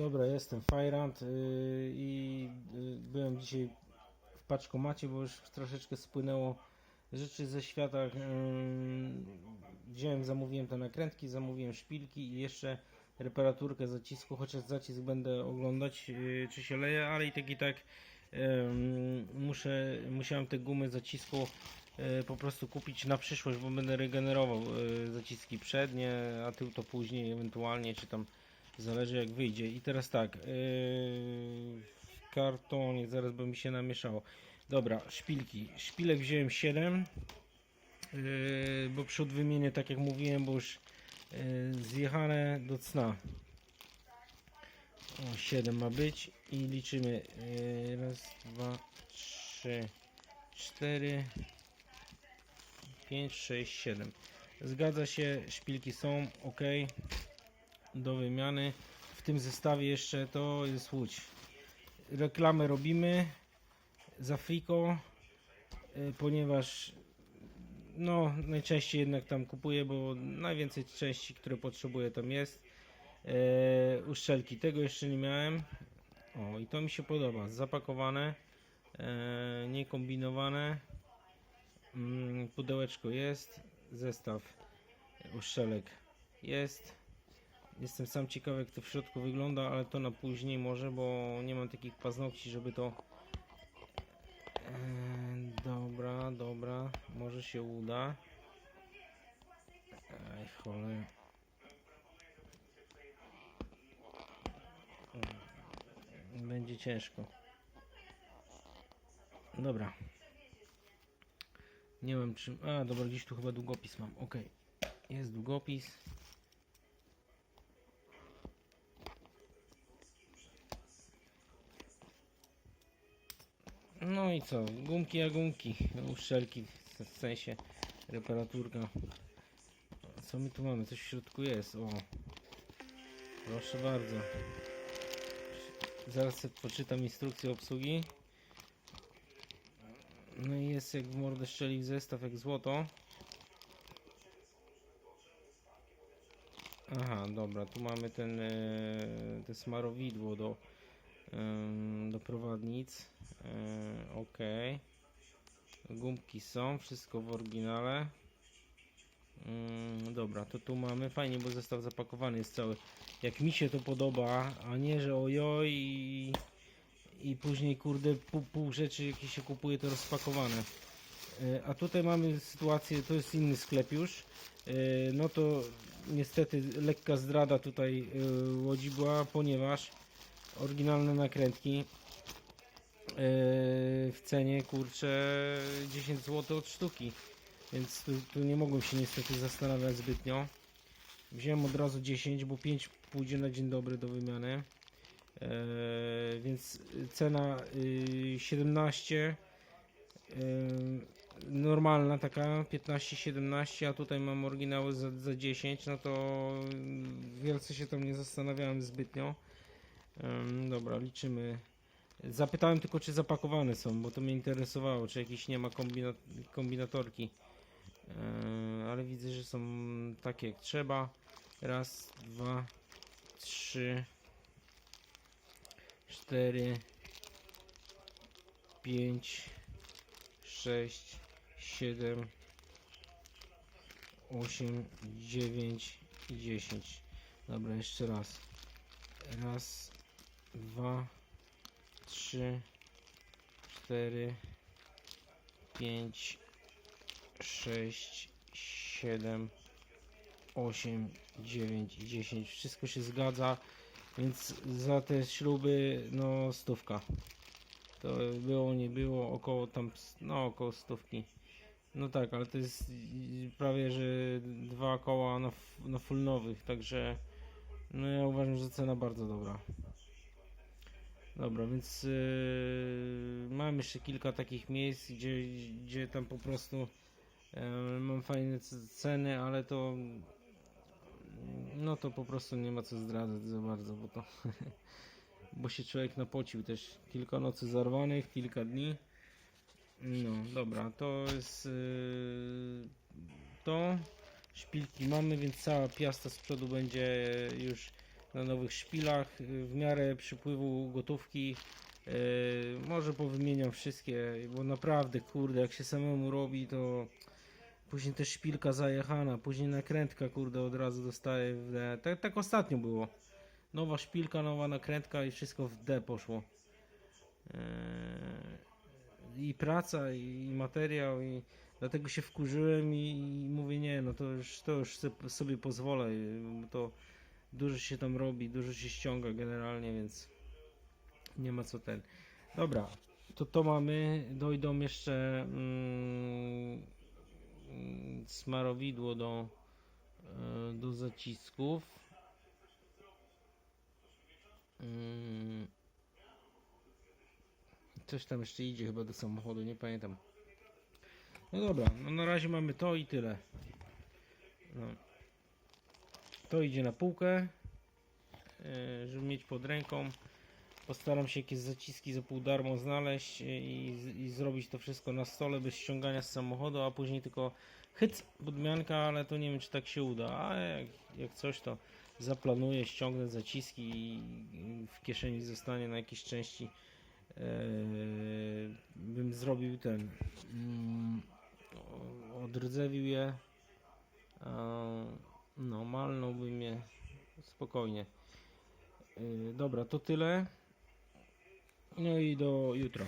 Dobra, jestem Fajrant yy, i yy, byłem dzisiaj w paczkomacie, bo już troszeczkę spłynęło rzeczy ze świata. Yy, wziąłem, zamówiłem te nakrętki, zamówiłem szpilki i jeszcze reparaturkę zacisku, chociaż zacisk będę oglądać yy, czy się leje, ale i tak i tak yy, muszę, musiałem te gumy zacisku yy, po prostu kupić na przyszłość, bo będę regenerował yy, zaciski przednie, a tył to później ewentualnie, czy tam Zależy jak wyjdzie. I teraz tak. Yy, w kartonie zaraz by mi się namieszało. Dobra, szpilki. Szpilek wziąłem 7. Yy, bo przód wymienię tak jak mówiłem, bo już yy, zjechane do cna. O, 7 ma być. I liczymy. Yy, raz, dwa, trzy, cztery, pięć, sześć, siedem. Zgadza się, szpilki są ok do wymiany. W tym zestawie jeszcze to jest łódź. Reklamę robimy za Frico, y, ponieważ no najczęściej jednak tam kupuję, bo najwięcej części, które potrzebuję tam jest. E, uszczelki tego jeszcze nie miałem. O i to mi się podoba. Zapakowane, e, niekombinowane. Mm, pudełeczko jest, zestaw uszczelek jest. Jestem sam ciekawy jak to w środku wygląda, ale to na później może, bo nie mam takich paznokci, żeby to... Eee, dobra, dobra, może się uda. Ej, cholera. Będzie ciężko. Dobra. Nie wiem czy... A, dobra, gdzieś tu chyba długopis mam. Ok. Jest długopis. No i co? Gumki a gumki. Uszczelki w sensie reparaturka. Co my tu mamy? Coś w środku jest. O. Proszę bardzo. Zaraz poczytam instrukcję obsługi. No i jest jak w mordę szczelił zestaw jak złoto. Aha, dobra, tu mamy ten, e, te smarowidło do, do prowadnic. E, ok. Gumki są, wszystko w oryginale. Mm, dobra, to tu mamy fajnie, bo zestaw zapakowany jest cały. Jak mi się to podoba, a nie, że ojoj i, i później kurde pół, pół rzeczy jakie się kupuje to rozpakowane. E, A tutaj mamy sytuację, to jest inny sklep już. E, No to niestety lekka zdrada tutaj łodzi była, ponieważ oryginalne nakrętki e, w cenie kurczę 10 zł od sztuki. Więc tu, tu nie mogłem się niestety zastanawiać zbytnio. Wziąłem od razu 10, bo 5 pójdzie na dzień dobry do wymiany. E, więc cena y, 17 y, normalna taka 15-17, a tutaj mam oryginały za, za 10, no to wielce się tam nie zastanawiałem zbytnio. Dobra, liczymy. Zapytałem tylko, czy zapakowane są, bo to mnie interesowało, czy jakiś nie ma kombina kombinatorki. Ale widzę, że są takie jak trzeba. Raz, dwa, trzy, cztery, pięć, sześć, siedem, osiem, dziewięć i dziesięć. Dobra, jeszcze raz. Raz, dwa, trzy, cztery, pięć, sześć, siedem, osiem, dziewięć i dziesięć. Wszystko się zgadza, więc za te śruby no stówka. To było, nie było, około tam, no około stówki. No tak, ale to jest prawie, że dwa koła na, f- na full nowych, także no ja uważam, że cena bardzo dobra. Dobra, więc yy, mam jeszcze kilka takich miejsc, gdzie, gdzie tam po prostu yy, mam fajne ceny, ale to no to po prostu nie ma co zdradzać za bardzo, bo to bo się człowiek napocił też kilka nocy zarwanych, kilka dni. No, dobra, to jest yy, to. Szpilki mamy, więc cała piasta z przodu będzie już na nowych szpilach. y, W miarę przypływu gotówki y, może powymieniam wszystkie, bo naprawdę kurde, jak się samemu robi, to później też szpilka zajechana, później nakrętka kurde od razu dostaje w D. Tak, tak ostatnio było. Nowa szpilka, nowa nakrętka i wszystko w D poszło. Eee, I praca, i materiał, i dlatego się wkurzyłem i, i mówię nie, no to już, to już sobie pozwolę, to dużo się tam robi, dużo się ściąga generalnie, więc nie ma co ten. Dobra, to to mamy, dojdą jeszcze mm, mm, smarowidło do, e, do zacisków. Mm. Coś tam jeszcze idzie chyba do samochodu, nie pamiętam. No dobra, no na razie mamy to i tyle. No. To idzie na półkę, e, żeby mieć pod ręką. Postaram się jakieś zaciski za pół darmo znaleźć i, i zrobić to wszystko na stole bez ściągania z samochodu, a później tylko hyc, podmianka, ale to nie wiem czy tak się uda. A jak, jak coś to zaplanuję, ściągnę zaciski i w kieszeni zostanie na jakieś części. e, bym zrobił ten. O- odrdzewił je. a, No, malnąłbym je spokojnie. Yy, dobra, to tyle. No i do jutra.